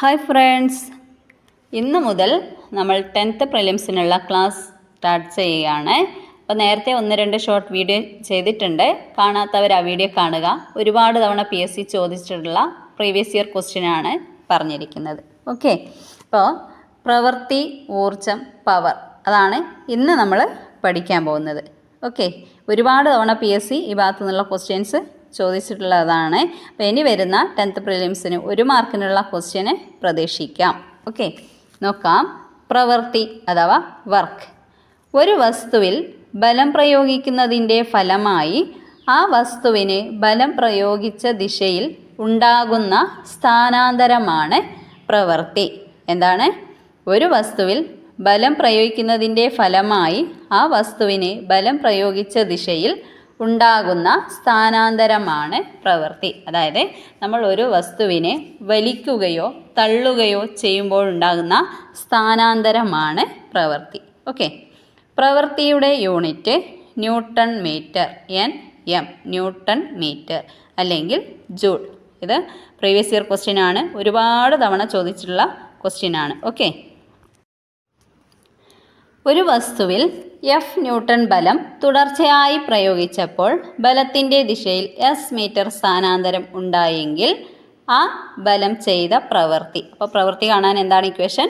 Hi friends ഇന്ന് മുതൽ നമ്മൾ ടെൻത്ത് പ്രിലിംസിനുള്ള ക്ലാസ് സ്റ്റാർട്ട് ചെയ്യുകയാണ്. അപ്പോൾ നേരത്തെ ഒന്ന് രണ്ട് ഷോർട്ട് വീഡിയോ ചെയ്തിട്ടുണ്ട്. കാണാത്തവർ ആ വീഡിയോ കാണുക. ഒരുപാട് തവണ പി എസ് സി ചോദിച്ചിട്ടുള്ള പ്രീവിയസ് ഇയർ ക്വസ്റ്റ്യനാണ് പറഞ്ഞിരിക്കുന്നത്. ഓക്കെ അപ്പോൾ പ്രവൃത്തി ഊർജം പവർ അതാണ് ഇന്ന് നമ്മൾ പഠിക്കാൻ പോകുന്നത്. ഓക്കെ ഒരുപാട് തവണ പി എസ് സി ഈ ഭാഗത്തു നിന്നുള്ള ക്വസ്റ്റ്യൻസ് ചോദിച്ചിട്ടുള്ളതാണ്. അപ്പോൾ ഇനി വരുന്ന ടെൻത്ത് പ്രിലിംസിന് ഒരു മാർക്കിനുള്ള ക്വസ്റ്റ്യന് പ്രതീക്ഷിക്കാം. ഓക്കെ. നോക്കാം. പ്രവൃത്തി അഥവാ വർക്ക്. ഒരു വസ്തുവിൽ ബലം പ്രയോഗിക്കുന്നതിന്റെ ഫലമായി ആ വസ്തുവിന് ബലം പ്രയോഗിച്ച ദിശയിൽ ഉണ്ടാകുന്ന സ്ഥാനാന്തരമാണ് പ്രവൃത്തി എന്താണ്? ഒരു വസ്തുവിൽ ബലം പ്രയോഗിക്കുന്നതിന്റെ ഫലമായി ആ വസ്തുവിന് ബലം പ്രയോഗിച്ച ദിശയിൽ ഉണ്ടാകുന്ന സ്ഥാനാന്തരമാണ് പ്രവൃത്തി. അതായത് നമ്മൾ ഒരു വസ്തുവിനെ വലിക്കുകയോ തള്ളുകയോ ചെയ്യുമ്പോൾ ഉണ്ടാകുന്ന സ്ഥാനാന്തരമാണ് പ്രവൃത്തി. ഓക്കെ. പ്രവൃത്തിയുടെ unit newton metre N M newton metre അല്ലെങ്കിൽ ജൂൾ. ഇത് പ്രീവിയസ് ഇയർ ക്വസ്റ്റ്യൻ ആണ്. ഒരുപാട് തവണ ചോദിച്ചിട്ടുള്ള ക്വസ്റ്റ്യൻ ആണ്. ഓക്കെ. ഒരു വസ്തുവിൽ എഫ് ന്യൂട്ടൺ ബലം തുടർച്ചയായി പ്രയോഗിച്ചപ്പോൾ ബലത്തിന്റെ ദിശയിൽ എസ് മീറ്റർ സ്ഥാനാന്തരം ഉണ്ടായെങ്കിൽ ആ ബലം ചെയ്ത പ്രവൃത്തി. അപ്പോൾ പ്രവൃത്തി കാണാൻ എന്താണ് ഇക്വേഷൻ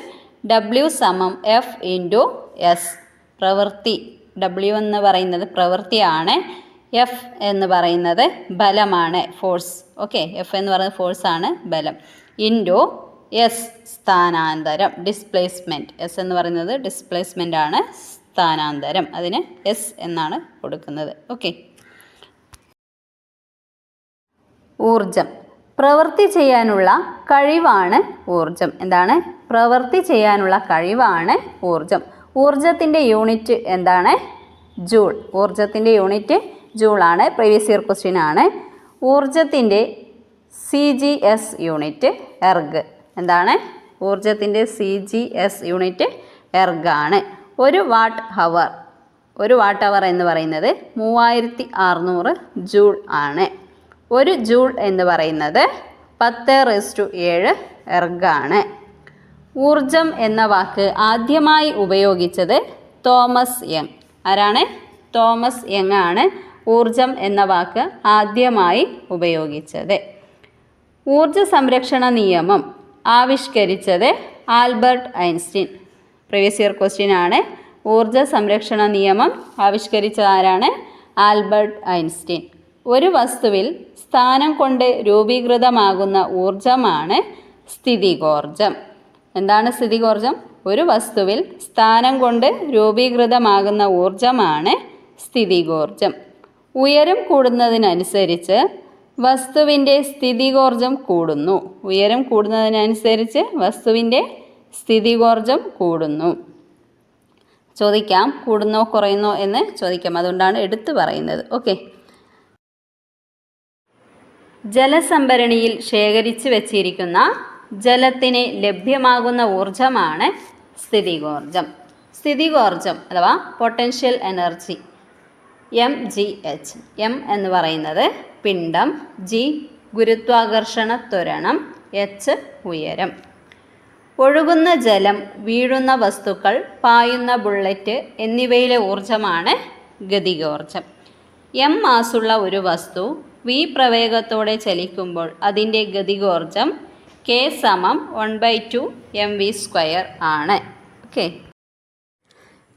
ഡബ്ല്യു സമം എഫ് ഇന്റു എസ് പ്രവൃത്തി. ഡബ്ല്യു എന്ന് പറയുന്നത് പ്രവൃത്തിയാണ്. എഫ് എന്ന് പറയുന്നത് ബലമാണ് ഫോഴ്സ് ഓക്കെ എഫ് എന്ന് പറയുന്നത് ആണ് ബലം. ഇന്റു എസ് സ്ഥാനാന്തരം ഡിസ്പ്ലേസ്മെന്റ് എസ് എന്ന് പറയുന്നത് ഡിസ്പ്ലേസ്മെന്റ് ആണ് സ്ഥാനാന്തരം. അതിന് എസ് എന്നാണ് കൊടുക്കുന്നത്. ഓക്കെ ഊർജം പ്രവൃത്തി ചെയ്യാനുള്ള കഴിവാണ് ഊർജം എന്താണ്? പ്രവൃത്തി ചെയ്യാനുള്ള കഴിവാണ് ഊർജം ഊർജത്തിന്റെ യൂണിറ്റ് എന്താണ്? ജൂൾ. ഊർജത്തിന്റെ യൂണിറ്റ് ജൂളാണ് പ്രീവിയസ് ഇയർ ക്വസ്റ്റ്യൻ ആണ്. ഊർജത്തിന്റെ C G S unit erg. എന്താണ്? ഊർജത്തിന്റെ സി ജി എസ് യൂണിറ്റ് എർഗാണ് ഒരു വാട്ട് ഹവർ ഒരു വാട്ട് ഹവർ എന്ന് പറയുന്നത് മൂവായിരത്തി അറുന്നൂറ് ജൂൾ ആണ്. ഒരു ജൂൾ എന്ന് പറയുന്നത് പത്ത് റെസ്റ്റു ഏഴ് എർഗാണ് ഊർജം എന്ന വാക്ക് ആദ്യമായി ഉപയോഗിച്ചത് തോമസ് യങ്. ആരാണ്? തോമസ് യങ് ആണ് ഊർജം എന്ന വാക്ക് ആദ്യമായി ഉപയോഗിച്ചത്. ഊർജ സംരക്ഷണ നിയമം ആവിഷ്കരിച്ചത് Albert Einstein. Previous year question ആണ്. ഊർജ സംരക്ഷണ നിയമം ആവിഷ്കരിച്ചതാരാണ് ആൽബർട്ട് ഐൻസ്റ്റീൻ. ഒരു വസ്തുവിൽ സ്ഥാനം കൊണ്ട് രൂപീകൃതമാകുന്ന ഊർജമാണ് സ്ഥിതികോർജം എന്താണ് സ്ഥിതികോർജം ഒരു വസ്തുവിൽ സ്ഥാനം കൊണ്ട് രൂപീകൃതമാകുന്ന ഊർജമാണ് സ്ഥിതികോർജം ഉയരം കൂടുന്നതിനനുസരിച്ച് വസ്തുവിന്റെ സ്ഥിതികോർജം കൂടുന്നു. ഉയരം കൂടുന്നതിനനുസരിച്ച് വസ്തുവിന്റെ സ്ഥിതികോർജം കൂടുന്നു. ചോദിക്കാം കൂടുന്നോ കുറയുന്നോ എന്ന് ചോദിക്കാം. അതുകൊണ്ടാണ് എടുത്തു പറയുന്നത്. ഓക്കെ. ജലസംഭരണിയിൽ ശേഖരിച്ചു വച്ചിരിക്കുന്ന ജലത്തിന് ലഭ്യമാകുന്ന ഊർജമാണ് സ്ഥിതികോർജം സ്ഥിതികോർജം അഥവാ potential energy M G H. M എന്ന് പറയുന്നത് പിണ്ഡം ജി ഗുരുത്വാകർഷണ ത്വരണം എച്ച് ഉയരം. ഒഴുകുന്ന ജലം വീഴുന്ന വസ്തുക്കൾ പായുന്ന ബുള്ളറ്റ് എന്നിവയിലെ ഊർജമാണ് ഗതികോർജം എം മാസുള്ള ഒരു വസ്തു വി പ്രവേഗത്തോടെ ചലിക്കുമ്പോൾ അതിന്റെ ഗതികോർജം കെ സമം one by two M V square ആണ്. ഓക്കെ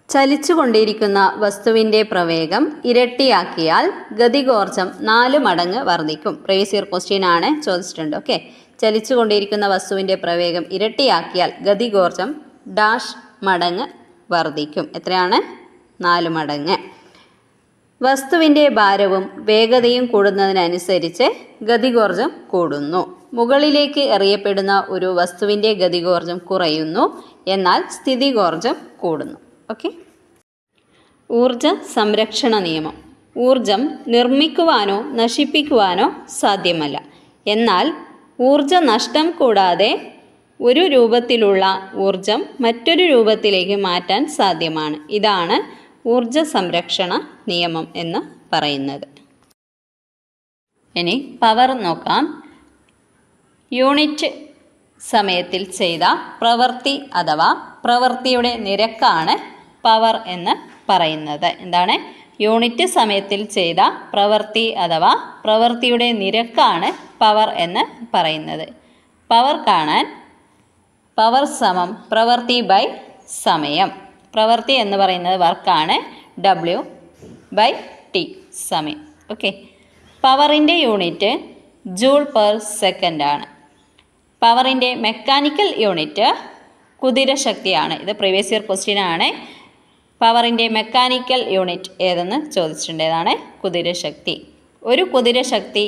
ചലിച്ചുകൊണ്ടിരിക്കുന്ന വസ്തുവിന്റെ പ്രവേഗം ഇരട്ടിയാക്കിയാൽ ഗതികോർജം നാല് മടങ്ങ് വർദ്ധിക്കും. പ്രീവിയസ് ഇയർ ക്വസ്റ്റ്യൻ ആണ് ചോദിച്ചിട്ടുണ്ട്. ഓക്കെ ചലിച്ചുകൊണ്ടിരിക്കുന്ന വസ്തുവിന്റെ പ്രവേഗം ഇരട്ടിയാക്കിയാൽ ഗതികോർജം ഡാഷ് മടങ്ങ് വർദ്ധിക്കും. എത്രയാണ്? നാല് മടങ്ങ്. വസ്തുവിന്റെ ഭാരവും വേഗതയും കൂടുന്നതിനനുസരിച്ച് ഗതികോർജം കൂടുന്നു. മുകളിലേക്ക് എറിയപ്പെടുന്ന ഒരു വസ്തുവിന്റെ ഗതികോർജം കുറയുന്നു. എന്നാൽ സ്ഥിതികോർജം കൂടുന്നു. ഓക്കെ? ഊർജ സംരക്ഷണ നിയമം. ഊർജം നിർമ്മിക്കുവാനോ നശിപ്പിക്കുവാനോ സാധ്യമല്ല. എന്നാൽ ഊർജ നഷ്ടം കൂടാതെ ഒരു രൂപത്തിലുള്ള ഊർജം മറ്റൊരു രൂപത്തിലേക്ക് മാറ്റാൻ സാധ്യമാണ്. ഇതാണ് ഊർജ സംരക്ഷണ നിയമം എന്ന് പറയുന്നത്. ഇനി പവർ നോക്കാം. യൂണിറ്റ് സമയത്തിൽ ചെയ്ത പ്രവൃത്തി അഥവാ പ്രവൃത്തിയുടെ നിരക്കാണ് പവർ എന്ന് പറയുന്നത്. എന്താണ്? യൂണിറ്റ് സമയത്തിൽ ചെയ്ത പ്രവൃത്തി അഥവാ പ്രവൃത്തിയുടെ നിരക്കാണ് പവർ എന്ന് പറയുന്നത്. പവർ കാണാൻ പവർ സമം പ്രവൃത്തി ബൈ സമയം. പ്രവൃത്തി എന്ന് പറയുന്നത് വർക്കാണ് ഡബ്ല്യു ബൈ ടി സമയം. ഓക്കെ. പവറിന്റെ യൂണിറ്റ് ജൂൾ പെർ സെക്കൻഡ് ആണ്. പവറിന്റെ മെക്കാനിക്കൽ യൂണിറ്റ് കുതിരശക്തിയാണ് ഇത് പ്രീവിയസ് ഇയർ ക്വസ്റ്റ്യൻ ആണ്. പവറിന്റെ മെക്കാനിക്കൽ യൂണിറ്റ് ഏതെന്ന് ചോദിച്ചിട്ടുണ്ടേതാണ്? കുതിരശക്തി. ഒരു കുതിരശക്തി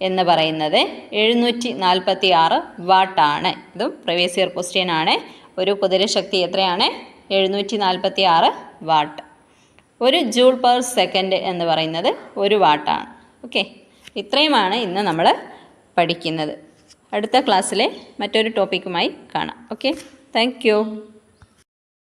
എന്ന് പറയുന്നത് എഴുന്നൂറ്റി നാൽപ്പത്തി ആറ് വാട്ടാണ് ഇതും പ്രീവിയസ് ഇയർ ക്വസ്റ്റ്യൻ ആണ്. ഒരു കുതിരശക്തി എത്രയാണ്? എഴുന്നൂറ്റി നാൽപ്പത്തി ആറ് വാട്ട്. ഒരു ജൂൾ പെർ സെക്കൻഡ് എന്ന് പറയുന്നത് ഒരു വാട്ടാണ് ഓക്കെ ഇത്രയുമാണ് ഇന്ന് നമ്മൾ പഠിക്കുന്നത്. അടുത്ത ക്ലാസ്സിലെ മറ്റൊരു ടോപ്പിക്കുമായി കാണാം. Okay thank